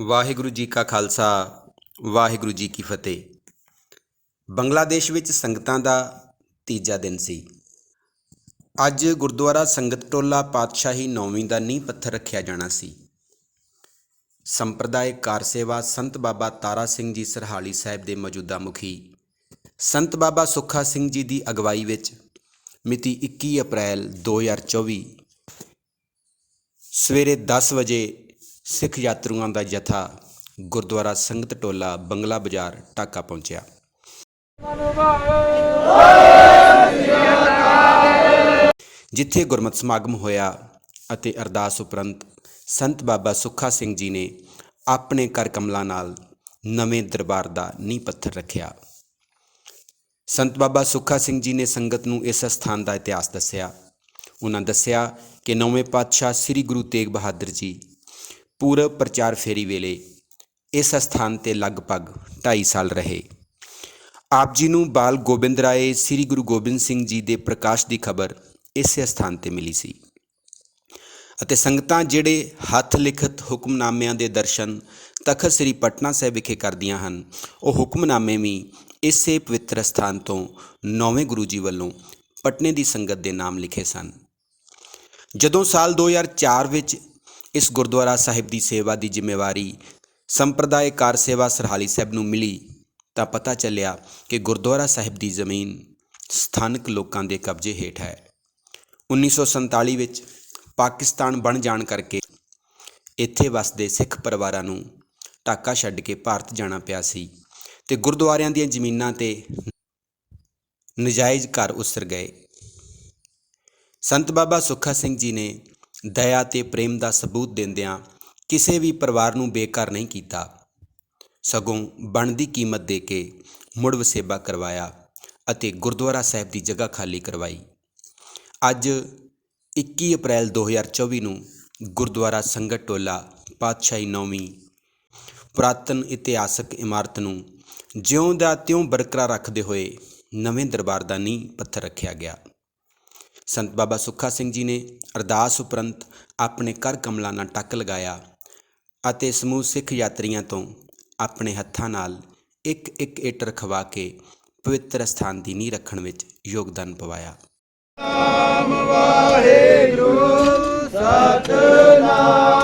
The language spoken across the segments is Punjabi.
ਵਾਹਿਗੁਰੂ ਜੀ ਕਾ ਖਾਲਸਾ, ਵਾਹਿਗੁਰੂ ਜੀ ਕੀ ਫਤਿਹ। ਬੰਗਲਾਦੇਸ਼ ਵਿੱਚ ਸੰਗਤਾਂ ਦਾ ਤੀਜਾ ਦਿਨ ਸੀ। ਅੱਜ ਗੁਰਦੁਆਰਾ ਸੰਗਤ ਟੋਲਾ ਪਾਤਸ਼ਾਹੀ ਨੌਵੀਂ ਦਾ ਨੀਂਹ ਪੱਥਰ ਰੱਖਿਆ ਜਾਣਾ ਸੀ। ਸੰਪਰਦਾਇਕ ਕਾਰ ਸੇਵਾ ਸੰਤ ਬਾਬਾ ਤਾਰਾ ਸਿੰਘ ਜੀ ਸਰਹਾਲੀ ਸਾਹਿਬ ਦੇ ਮੌਜੂਦਾ ਮੁਖੀ, ਸੰਤ ਬਾਬਾ ਸੁੱਖਾ ਸਿੰਘ ਜੀ ਦੀ ਅਗਵਾਈ ਵਿੱਚ ਮਿਤੀ 21 ਅਪ੍ਰੈਲ 2024 ਸਵੇਰੇ 10 ਵਜੇ ਸਿੱਖ ਯਾਤਰੂਆਂ ਦਾ ਜਥਾ ਗੁਰਦੁਆਰਾ ਸੰਗਤ ਟੋਲਾ ਬੰਗਲਾ ਬਾਜ਼ਾਰ, ਢਾਕਾ ਪਹੁੰਚਿਆ। ਜਿੱਥੇ ਗੁਰਮਤਿ ਸਮਾਗਮ ਹੋਇਆ ਅਤੇ ਅਰਦਾਸ ਉਪਰੰਤ ਸੰਤ ਬਾਬਾ ਸੁੱਖਾ ਸਿੰਘ ਜੀ ਨੇ ਆਪਣੇ ਕਰ ਕਮਲਾਂ ਨਾਲ ਨਵੇਂ ਦਰਬਾਰ ਦਾ ਨੀਂਹ ਪੱਥਰ ਰੱਖਿਆ। ਸੰਤ ਬਾਬਾ ਸੁੱਖਾ ਸਿੰਘ ਜੀ ਨੇ ਸੰਗਤ ਨੂੰ ਇਸ ਸਥਾਨ ਦਾ ਇਤਿਹਾਸ ਦੱਸਿਆ। ਉਹਨਾਂ ਦੱਸਿਆ ਕਿ ਨੌਵੇਂ ਪਾਤਸ਼ਾਹ ਸ੍ਰੀ ਗੁਰੂ ਤੇਗ ਬਹਾਦਰ ਜੀ ਪੂਰਬ ਪ੍ਰਚਾਰ ਫੇਰੀ ਵੇਲੇ ਇਸ ਸਥਾਨ ਤੇ ਲਗਭਗ 2.5 ਸਾਲ ਰਹੇ। ਆਪ ਜੀ ਨੂੰ ਬਾਲ ਗੋਬਿੰਦ ਰਾਏ, ਸ੍ਰੀ ਗੁਰੂ ਗੋਬਿੰਦ ਸਿੰਘ ਜੀ ਦੇ ਪ੍ਰਕਾਸ਼ ਦੀ ਖਬਰ ਇਸੇ ਸਥਾਨ ਤੇ ਮਿਲੀ ਸੀ ਅਤੇ ਸੰਗਤਾਂ ਜਿਹੜੇ ਹੱਥ ਲਿਖਤ ਹੁਕਮਨਾਮਿਆਂ ਦੇ ਦਰਸ਼ਨ ਤਖਤ ਸ੍ਰੀ ਪਟਨਾ ਸਾਹਿਬ ਵਿਖੇ ਕਰਦੀਆਂ ਹਨ, ਉਹ ਹੁਕਮਨਾਮੇ ਵੀ ਇਸੇ ਪਵਿੱਤਰ ਸਥਾਨ ਤੋਂ ਨੌਵੇਂ ਗੁਰੂ ਜੀ ਵੱਲੋਂ ਪਟਨੇ ਦੀ ਸੰਗਤ ਦੇ ਨਾਮ ਲਿਖੇ ਸਨ। ਜਦੋਂ ਸਾਲ 2004 ਵਿੱਚ ਇਸ ਗੁਰਦੁਆਰਾ ਸਾਹਿਬ ਦੀ ਸੇਵਾ ਦੀ ਜ਼ਿੰਮੇਵਾਰੀ ਸੰਪਰਦਾਇ ਕਾਰ ਸੇਵਾ ਸਰਹਾਲੀ ਸਾਹਿਬ ਨੂੰ ਮਿਲੀ ਤਾਂ ਪਤਾ ਚੱਲਿਆ ਕਿ ਗੁਰਦੁਆਰਾ ਸਾਹਿਬ ਦੀ ਜ਼ਮੀਨ ਸਥਾਨਕ ਲੋਕਾਂ ਦੇ ਕਬਜ਼ੇ ਹੇਠ ਹੈ। 1947 ਵਿੱਚ ਪਾਕਿਸਤਾਨ ਬਣ ਜਾਣ ਕਰਕੇ ਇੱਥੇ ਵਸਦੇ ਸਿੱਖ ਪਰਿਵਾਰਾਂ ਨੂੰ ਢਾਕਾ ਛੱਡ ਕੇ ਭਾਰਤ ਜਾਣਾ ਪਿਆ ਸੀ ਤੇ ਗੁਰਦੁਆਰਿਆਂ ਦੀਆਂ ਜ਼ਮੀਨਾਂ ਤੇ ਨਜਾਇਜ਼ ਘਰ ਉਸਰ ਗਏ। ਸੰਤ ਬਾਬਾ ਸੁੱਖਾ ਸਿੰਘ ਜੀ ਨੇ ਦਇਆ ਤੇ ਪ੍ਰੇਮ ਦਾ ਸਬੂਤ ਦਿੰਦਿਆਂ ਕਿਸੇ ਵੀ ਪਰਿਵਾਰ ਨੂੰ ਬੇਘਰ ਨਹੀਂ ਕੀਤਾ। ਸਗੋਂ ਬਣਦੀ ਕੀਮਤ ਦੇ ਕੇ ਮੁੜ ਵਸੇਬਾ ਕਰਵਾਇਆ ਅਤੇ ਗੁਰਦੁਆਰਾ ਸਾਹਿਬ ਦੀ ਜਗ੍ਹਾ ਖਾਲੀ ਕਰਵਾਈ। ਅੱਜ 21 ਅਪ੍ਰੈਲ 2024 ਨੂੰ ਗੁਰਦੁਆਰਾ ਸੰਗਤ ਟੋਲਾ ਪਾਤਸ਼ਾਹੀ ਨੌਵੀਂ ਪੁਰਾਤਨ ਇਤਿਹਾਸਕ ਇਮਾਰਤ ਨੂੰ ਜਿਉਂ ਦਾ ਤਿਉਂ ਬਰਕਰਾਰ ਰੱਖਦੇ ਹੋਏ ਨਵੇਂ ਦਰਬਾਰ ਦਾ ਨੀਂਹ ਪੱਥਰ ਰੱਖਿਆ ਗਿਆ। ਸੰਤ ਬਾਬਾ ਸੁੱਖਾ ਸਿੰਘ ਜੀ ਨੇ ਅਰਦਾਸ ਉਪਰੰਤ ਆਪਣੇ ਕਰ ਕਮਲਾਂ ਨਾਲ ਟੱਕ ਲਗਾਇਆ ਅਤੇ ਸਮੂਹ ਸਿੱਖ ਯਾਤਰੀਆਂ ਤੋਂ ਆਪਣੇ ਹੱਥਾਂ ਨਾਲ ਇੱਕ ਇੱਕ ਇੱਟ ਰਖਵਾ ਕੇ ਪਵਿੱਤਰ ਸਥਾਨ ਦੀ ਨੀਂਹ ਰੱਖਣ ਵਿੱਚ ਯੋਗਦਾਨ ਪਵਾਇਆ। ਸਤਨਾਮ ਵਾਹਿਗੁਰੂ, ਸਤਨਾਮ।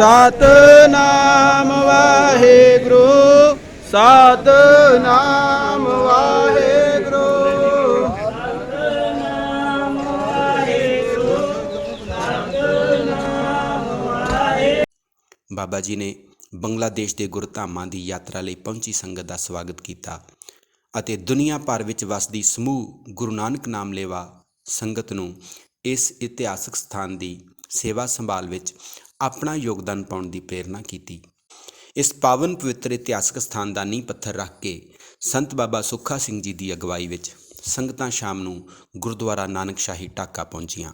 ਸਤਨਾਮ ਵਾਹਿਗੁਰੂ ਸਤਨਾਮ ਵਾਹਿਗੁਰੂ। ਬਾਬਾ ਜੀ ਨੇ ਬੰਗਲਾਦੇਸ਼ ਦੇ ਗੁਰਧਾਮਾਂ ਦੀ ਯਾਤਰਾ ਲਈ ਪਹੁੰਚੀ ਸੰਗਤ ਦਾ ਸਵਾਗਤ ਕੀਤਾ ਅਤੇ ਦੁਨੀਆ ਭਰ ਵਿੱਚ ਵਸਦੀ ਸਮੂਹ ਗੁਰੂ ਨਾਨਕ ਨਾਮ ਲੇਵਾ ਸੰਗਤ ਨੂੰ ਇਸ ਇਤਿਹਾਸਕ ਸਥਾਨ ਦੀ ਸੇਵਾ ਸੰਭਾਲ ਵਿੱਚ ਆਪਣਾ ਯੋਗਦਾਨ ਪਾਉਣ ਦੀ ਪ੍ਰੇਰਣਾ ਕੀਤੀ। ਇਸ ਪਾਵਨ ਪਵਿੱਤਰ ਇਤਿਹਾਸਕ ਸਥਾਨ ਦਾ ਨੀਂਹ ਪੱਥਰ ਰੱਖ ਕੇ ਸੰਤ ਬਾਬਾ ਸੁੱਖਾ ਸਿੰਘ ਜੀ ਦੀ ਅਗਵਾਈ ਵਿੱਚ ਸੰਗਤਾਂ ਸ਼ਾਮ ਨੂੰ ਗੁਰਦੁਆਰਾ ਨਾਨਕ ਸ਼ਾਹੀ ਢਾਕਾ ਪਹੁੰਚੀਆਂ।